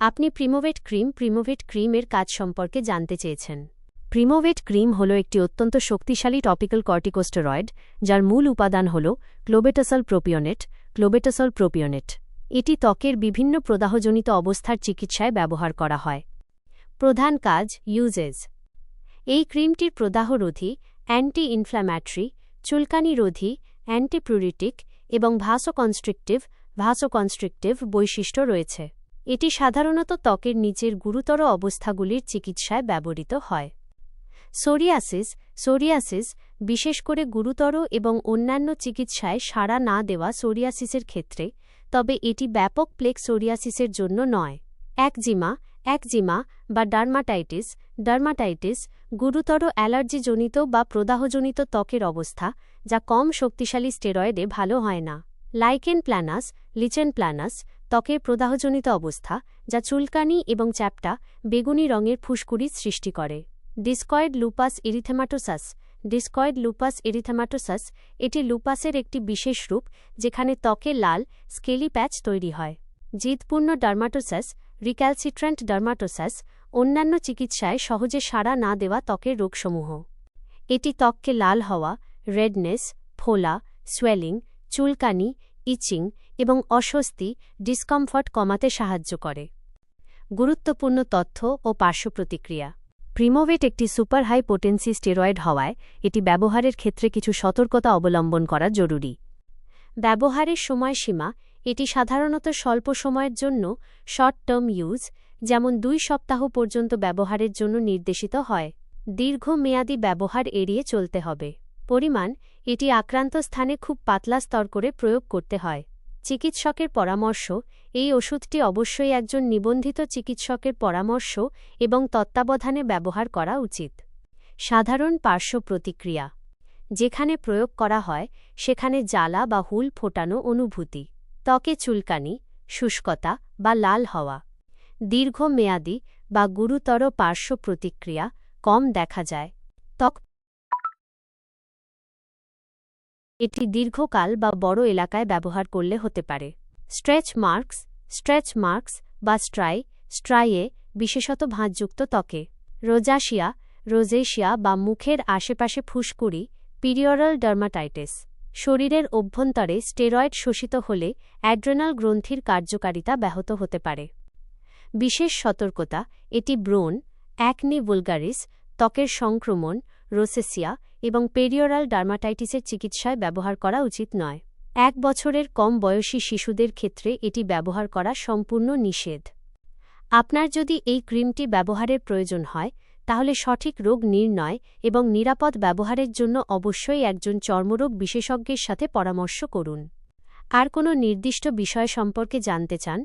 আপনি প্রিমোভেট ক্রিম প্রিমোভেট ক্রিমের কাজ সম্পর্কে জানতে চেয়েছেন। প্রিমোভেট ক্রিম হল একটি অত্যন্ত শক্তিশালী টপিক্যাল কর্টিকোস্টেরয়েড যার মূল উপাদান হল ক্লোবেটাসল প্রোপিওনেট ক্লোবেটাসল প্রোপিওনেট এটি ত্বকের বিভিন্ন প্রদাহজনিত অবস্থার চিকিৎসায় ব্যবহার করা হয়। প্রধান কাজ ইউজেস এই ক্রিমটির প্রদাহরোধী অ্যান্টি ইনফ্ল্যামেটরি চুলকানিরোধী অ্যান্টিপ্রুরিটিক এবং ভাসোকনস্ট্রিকটিভ ভাসোকনস্ট্রিকটিভ বৈশিষ্ট্য রয়েছে। এটি সাধারণত ত্বকের নিচের গুরুতর অবস্থাগুলির চিকিৎসায় ব্যবহৃত হয়। সোরিয়াসিস সোরিয়াসিস, বিশেষ করে গুরুতর এবং অন্যান্য চিকিৎসায় সাড়া না দেওয়া সোরিয়াসিসের ক্ষেত্রে, তবে এটি ব্যাপক প্লেক সোরিয়াসিসের জন্য নয়। একজিমা একজিমা বা ডার্মাটাইটিস ডার্মাটাইটিস গুরুতর অ্যালার্জিজনিত বা প্রদাহজনিত ত্বকের অবস্থা, যা কম শক্তিশালী স্টেরয়েডে ভালো হয় না। লাইকেন প্ল্যানাস লিচেন প্ল্যানাস ত্বকের প্রদাহজনিত অবস্থা, যা চুলকানি এবং চ্যাপটা বেগুনি রঙের ফুসকুড়ি সৃষ্টি করে। Discoid lupus erythematosus discoid lupus erythematosus এটি লুপাসের একটি বিশেষ রূপ, যেখানে ত্বকে লাল, স্কেলি প্যাচ তৈরি হয়। জিদপূর্ণ ডার্মাটোসাস রিক্যালসিট্র্যান্ট ডার্মাটোসাস, অন্যান্য চিকিৎসায় সহজে সাড়া না দেওয়া ত্বকের রোগসমূহ। এটি ত্বককে লাল হওয়া, রেডনেস, ফোলা, সোয়েলিং, চুলকানি ইচিং এবং অস্বস্তি, ডিসকমফর্ট কমাতে সাহায্য করে। গুরুত্বপূর্ণ তথ্য ও পার্শ্বপ্রতিক্রিয়া প্রিমোভেট একটি সুপার হাই পোটেন্সি স্টেরয়েড হওয়ায় এটি ব্যবহারের ক্ষেত্রে কিছু সতর্কতা অবলম্বন করা জরুরি। ব্যবহারের সময়সীমা, এটি সাধারণত স্বল্প সময়ের জন্য শর্ট টার্ম ইউজ, যেমন দুই সপ্তাহ পর্যন্ত ব্যবহারের জন্য নির্দেশিত হয়। দীর্ঘমেয়াদী ব্যবহার এড়িয়ে চলতে হবে। পরিমাণ, এটি আক্রান্ত স্থানে খুব পাতলা স্তর করে প্রয়োগ করতে হয়। চিকিৎসকের পরামর্শ, এই ওষুধটি অবশ্যই একজন নিবন্ধিত চিকিৎসকের পরামর্শ এবং তত্ত্বাবধানে ব্যবহার করা উচিত। সাধারণ পার্শ্ব প্রতিক্রিয়া, যেখানে প্রয়োগ করা হয়, সেখানে জ্বালা বা হুল ফোটানো অনুভূতি, ত্বকে চুলকানি, শুষ্কতা বা লাল হওয়া, দীর্ঘমেয়াদী বা গুরুতর পার্শ্ব প্রতিক্রিয়া, কম দেখা যায়। ত্বক এটি দীর্ঘকাল বা বড় এলাকায় ব্যবহার করলে হতে পারে। স্ট্রেচ মার্কস স্ট্রেচ মার্কস বা স্ট্রাই, স্ট্রাইয়ে বিশেষত ভাঁজযুক্ত ত্বকে। রোজাশিয়া, রোজেশিয়া বা মুখের আশেপাশে ফুসকুড়ি, পিরিয়রাল ডার্মাটাইটিস। শরীরের অভ্যন্তরে স্টেরয়েড শোষিত হলে অ্যাড্রেনাল গ্রন্থির কার্যকারিতা ব্যাহত হতে পারে। বিশেষ সতর্কতা, এটি ব্রোন, অ্যাকনি ভুলগারিস, ত্বকের সংক্রমণ, রোসেসিয়া এবং পেরিওরাল ডার্মাটাইটিসের চিকিৎসায় ব্যবহার করা উচিত নয়। এক বছরের কম বয়সী শিশুদের ক্ষেত্রে এটি ব্যবহার করা সম্পূর্ণ নিষেধ। আপনার যদি এই ক্রিমটি ব্যবহারের প্রয়োজন হয়, তাহলে সঠিক রোগ নির্ণয় এবং নিরাপদ ব্যবহারের জন্য অবশ্যই একজন চর্মরোগ বিশেষজ্ঞের সাথে পরামর্শ করুন। আর কোনো নির্দিষ্ট বিষয় সম্পর্কে জানতে চান